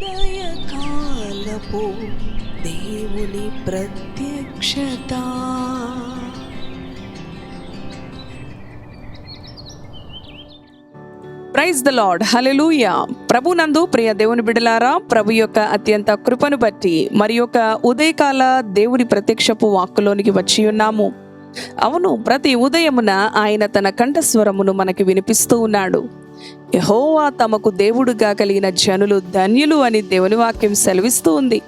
ఉదయకాలపు దేవుని ప్రత్యక్షత. ప్రైజ్ ద లార్డ్ హలెలూయ ప్రభు నందు ప్రియ దేవుని బిడలారా ప్రభు యొక్క అత్యంత కృపను బట్టి మరి యొక్క ఉదయకాల దేవుని ప్రత్యక్షపు వాక్కులోనికి వచ్చి ఉన్నాము. అవును ప్రతి ఉదయమున ఆయన తన కంఠస్వరమును మనకి వినిపిస్తూ ఉన్నాడు. యహోవా తమకు దేవుడుగా కలిగిన జనులు ధన్యులు అని దేవుని వాక్యం సెలవిస్తూ ఉంది.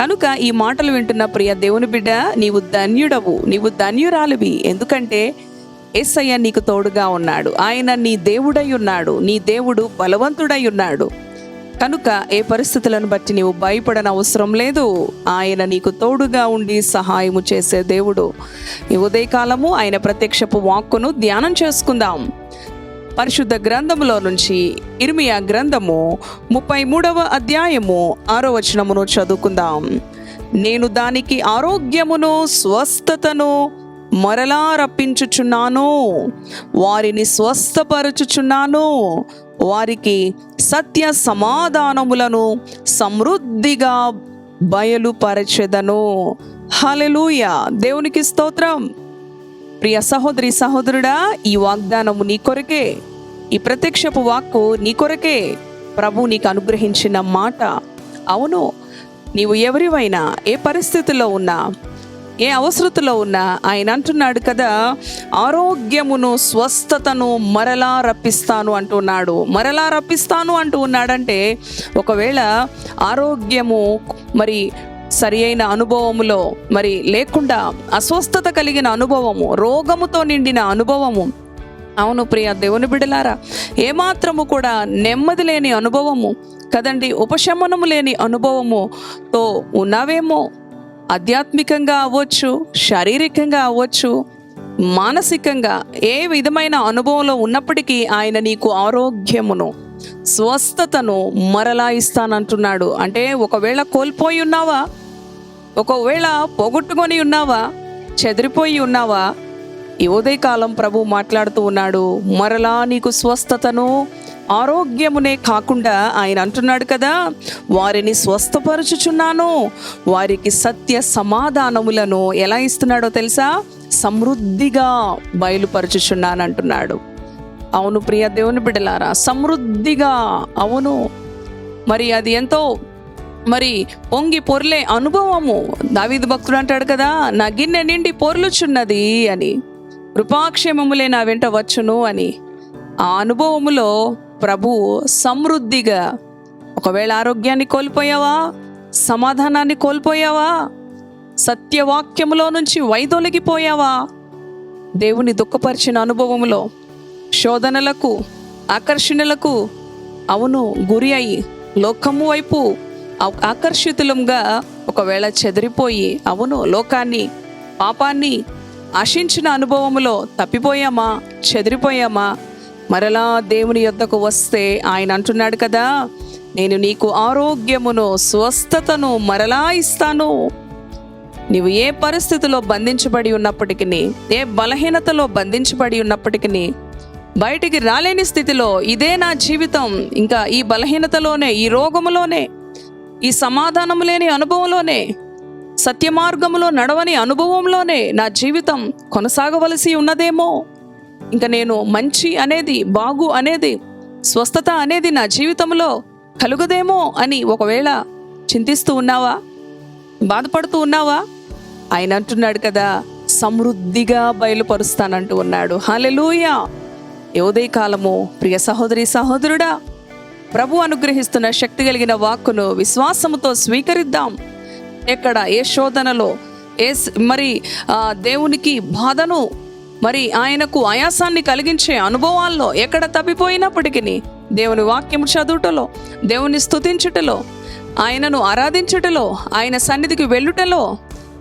కనుక ఈ మాటలు వింటున్న ప్రియ దేవుని బిడ్డ నీవు ధన్యుడవు నీవు ధన్యురాలివి. ఎందుకంటే ఏసయ్య నీకు తోడుగా ఉన్నాడు. ఆయన నీ దేవుడై ఉన్నాడు నీ దేవుడు బలవంతుడై ఉన్నాడు. కనుక ఏ పరిస్థితులను బట్టి నీవు భయపడన అవసరం లేదు. ఆయన నీకు తోడుగా ఉండి సహాయము చేసే దేవుడు. ఈ ఉదయకాలము ఆయన ప్రత్యక్షపు వాక్కును ధ్యానం చేసుకుందాం. పరిశుద్ధ గ్రంథములో నుంచి ఇర్మియా గ్రంథము ముప్పై మూడవ అధ్యాయము ఆరో వచనమును చదువుకుందాం. నేను దానికి ఆరోగ్యమును స్వస్థతను మరలా రప్పించుచున్నాను. వారిని స్వస్థపరచుచున్నాను. వారికి సత్య సమాధానములను సమృద్ధిగా బయలుపరచెదను. హలెలూయ దేవునికి స్తోత్రం. ప్రియ సహోదరి సహోదరుడా ఈ వాగ్దానము నీ కొరకే. ఈ ప్రత్యక్షపు వాక్కు నీ కొరకే ప్రభు నీకు అనుగ్రహించిన మాట. అవును నీవు ఎవరివైనా ఏ పరిస్థితిలో ఉన్నా ఏ అవసరతలో ఉన్నా ఆయన అంటున్నాడు కదా ఆరోగ్యమును స్వస్థతను మరలా రప్పిస్తాను అంటున్నాడు మరలా రప్పిస్తాను అంటూ ఉన్నాడంటే ఒకవేళ ఆరోగ్యము మరి సరి అయిన అనుభవములో మరి లేకుండా అస్వస్థత కలిగిన అనుభవము రోగముతో నిండిన అనుభవము అవును ప్రియ దేవుని బిడలారా ఏమాత్రము కూడా నెమ్మది లేని అనుభవము కదండి ఉపశమనము లేని అనుభవముతో ఉన్నావేమో? ఆధ్యాత్మికంగా అవ్వచ్చు శారీరకంగా అవ్వచ్చు మానసికంగా ఏ విధమైన అనుభవంలో ఉన్నప్పటికీ ఆయన నీకు ఆరోగ్యమును స్వస్థతను మరలా ఇస్తానంటున్నాడు. అంటే ఒకవేళ కోల్పోయి ఉన్నావా? ఒకవేళ పోగొట్టుకొని ఉన్నావా? చెదిరిపోయి ఉన్నావా? ఈ ఉదయకాలం ప్రభు మాట్లాడుతూ ఉన్నాడు మరలా నీకు స్వస్థతను ఆరోగ్యమునే కాకుండా ఆయన అంటున్నాడు కదా వారిని స్వస్థపరచుచున్నాను వారికి సత్య సమాధానములను ఎలా ఇస్తున్నాడో తెలుసా? సమృద్ధిగా బయలుపరచుచున్నాను అంటున్నాడు. అవును ప్రియ దేవుని బిడ్డలారా సమృద్ధిగా అవును. మరి అది ఎంతో మరి పొంగి పొర్లే అనుభవము. దావీదు భక్తుడు అంటాడు కదా నా గిన్నె నిండి పొర్లుచున్నది అని. కృపాక్షేమములే నా వెంట వచ్చును అని ఆ అనుభవములో ప్రభు సమృద్ధిగా ఒకవేళ ఆరోగ్యాన్ని కోల్పోయావా సమాధానాన్ని కోల్పోయావా సత్యవాక్యములో నుంచి వైదొలిగిపోయావా దేవుని దుఃఖపరిచిన అనుభవములో శోధనలకు ఆకర్షణలకు అవును గురి అయి లోకము వైపు ఆకర్షితులంగా ఒకవేళ చెదిరిపోయి అవును లోకాన్ని పాపాన్ని ఆశించిన అనుభవములో తప్పిపోయామా? చెదిరిపోయామా? మరలా దేవుని యొద్దకు వస్తే ఆయన అంటున్నాడు కదా నేను నీకు ఆరోగ్యమును స్వస్థతను మరలా ఇస్తాను. నీవు ఏ పరిస్థితిలో బంధించబడి ఉన్నప్పటికీ ఏ బలహీనతలో బంధించబడి ఉన్నప్పటికీ బయటికి రాలేని స్థితిలో ఇదే నా జీవితం ఇంకా ఈ బలహీనతలోనే ఈ రోగములోనే ఈ సమాధానం లేని అనుభవంలోనే. సత్యమార్గములో నడవని అనుభవంలోనే నా జీవితం కొనసాగవలసి ఉన్నదేమో? ఇంకా నేను మంచి అనేది బాగు అనేది స్వస్థత అనేది నా జీవితంలో కలుగదేమో అని ఒకవేళ చింతిస్తూ ఉన్నావా? బాధపడుతూ ఉన్నావా? ఆయన అంటున్నాడు కదా సమృద్ధిగా బయలుపరుస్తానంటూ ఉన్నాడు. హాలెలూయా యోదయ కాలము ప్రియ సహోదరి సహోదరుడా! ప్రభు అనుగ్రహిస్తున్న శక్తి కలిగిన వాక్కును విశ్వాసముతో స్వీకరిద్దాం. ఎక్కడ? ఏ శోధనలో? ఏ మరి దేవునికి బాధను మరి ఆయనకు ఆయాసాన్ని కలిగించే అనుభవాల్లో ఎక్కడ తప్పిపోయినప్పటికీ దేవుని వాక్యము చదువుటలో దేవుని స్థుతించుటలో ఆయనను ఆరాధించుటలో ఆయన సన్నిధికి వెళ్ళుటలో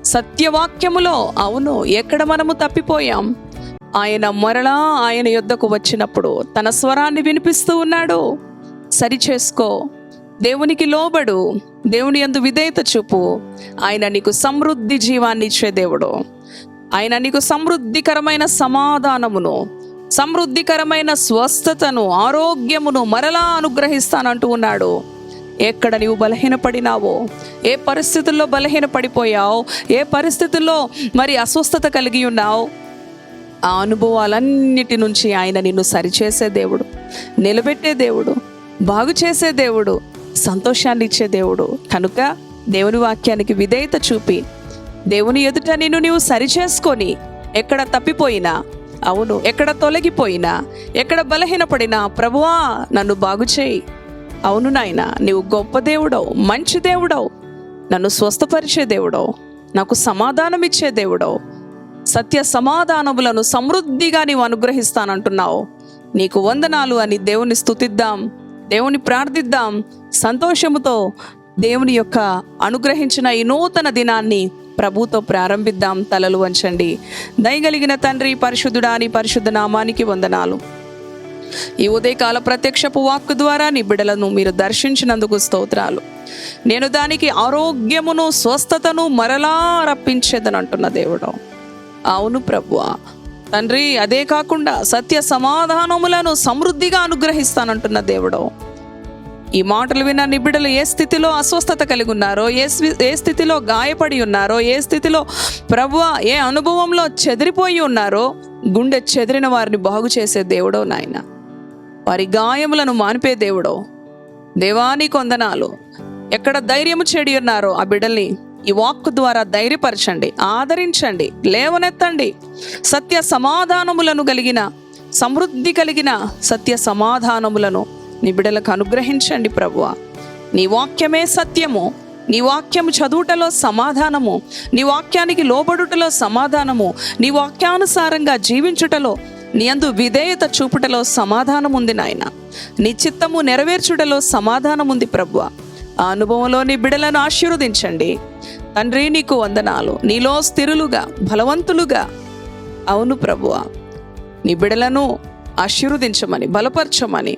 సత్యవాక్యములో అవును ఎక్కడ మనము తప్పిపోయాం? ఆయన మరలా ఆయన యొద్దకు వచ్చినప్పుడు తన స్వరాన్ని వినిపిస్తూ ఉన్నాడు. సరిచేసుకో దేవునికి లోబడు దేవుని యందు విధేయత చూపు. ఆయన నీకు సమృద్ధి జీవాన్ని ఇచ్చే దేవుడు. ఆయన నీకు సమృద్ధికరమైన సమాధానమును సమృద్ధికరమైన స్వస్థతను ఆరోగ్యమును మరలా అనుగ్రహిస్తానంటూ ఉన్నాడు. ఎక్కడ నీవు బలహీనపడినావో ఏ పరిస్థితుల్లో బలహీనపడిపోయావు ఏ పరిస్థితుల్లో మరి అస్వస్థత కలిగి ఉన్నావు ఆ అనుభవాలన్నిటి నుంచి ఆయన నిన్ను సరిచేసే దేవుడు నిలబెట్టే దేవుడు బాగు చేసే దేవుడు సంతోషాన్ని ఇచ్చే దేవుడు. కనుక దేవుని వాక్యానికి విధేయత చూపి దేవుని ఎదుట నిన్ను నీవు సరిచేసుకొని ఎక్కడ తప్పిపోయినా అవును ఎక్కడ తొలగిపోయినా ఎక్కడ బలహీనపడినా ప్రభువా నన్ను బాగు చేయి. అవును నాయన నీవు గొప్ప దేవుడవు మంచి దేవుడవు నన్ను స్వస్థపరిచే దేవుడవు నాకు సమాధానం ఇచ్చే దేవుడవు సత్య సమాధానములను సమృద్ధిగా నీవు అనుగ్రహిస్తానంటున్నావు. నీకు వందనాలు అని దేవుని స్థుతిద్దాం దేవుని ప్రార్థిద్దాం. సంతోషముతో దేవుని యొక్క అనుగ్రహించిన ఈ నూతన దినాన్ని ప్రభుతో ప్రారంభిద్దాం. తలలు వంచండి. దయగలిగిన తండ్రి పరిశుద్ధుడాని పరిశుద్ధ నామానికి వందనాలు. ఈ ఉదయకాల ప్రత్యక్షపు వాక్కు ద్వారా నీ బిడలను మీరు దర్శించినందుకు స్తోత్రాలు. నేను దానికి ఆరోగ్యమును స్వస్థతను మరలా రప్పించేదనంటున్న దేవుడు. అవును ప్రభువా. తండ్రి అదే కాకుండా సత్య సమాధానములను సమృద్ధిగా అనుగ్రహిస్తానంటున్న దేవుడు. ఈ మాటలు విన్న నిబిడలు ఏ స్థితిలో అస్వస్థత కలిగి ఉన్నారో ఏ ఏ స్థితిలో గాయపడి ఉన్నారో ఏ స్థితిలో ప్రభువ ఏ అనుభవంలో చెదిరిపోయి ఉన్నారో గుండె చెదిరిన వారిని బాగు చేసే దేవుడో నాయన. వారి గాయములను మానిపే దేవుడో. దేవాని కొందనాలు ఎక్కడ ధైర్యము చెడి ఉన్నారో ఆ బిడ్డల్ని ఈ వాక్ ద్వారా ధైర్యపరచండి ఆదరించండి లేవనెత్తండి. సత్య సమాధానములను కలిగిన సమృద్ధి కలిగిన సత్య సమాధానములను నీ బిడలకు అనుగ్రహించండి ప్రభువ. నీ వాక్యమే సత్యము నీ వాక్యము చదువుటలో సమాధానము నీ వాక్యానికి లోబడుటలో సమాధానము నీ వాక్యానుసారంగా జీవించుటలో నీ అందు విధేయత చూపుటలో సమాధానం ఉంది నాయన. నీ చిత్తము నెరవేర్చుటలో సమాధానం ఉంది ప్రభువ. ఆ అనుభవంలోని బిడలను ఆశీర్వదించండి. తండ్రి నీకు వందనాలు. నీలో స్థిరులుగా బలవంతులుగా. అవును ప్రభువ నీ బిడలను ఆశీర్వదించమని బలపరచమని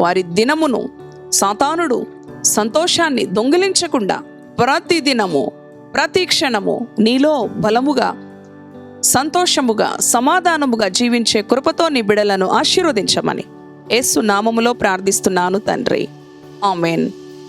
వారి దినమును సాతానుడు సంతోషాన్ని దొంగిలించకుండా ప్రతి దినము ప్రతి క్షణము నీలో బలముగా సంతోషముగా సమాధానముగా జీవించే కృపతో నీ బిడలను ఆశీర్వదించమని. యేసు నామములో ప్రార్థిస్తున్నాను తండ్రి. Amen.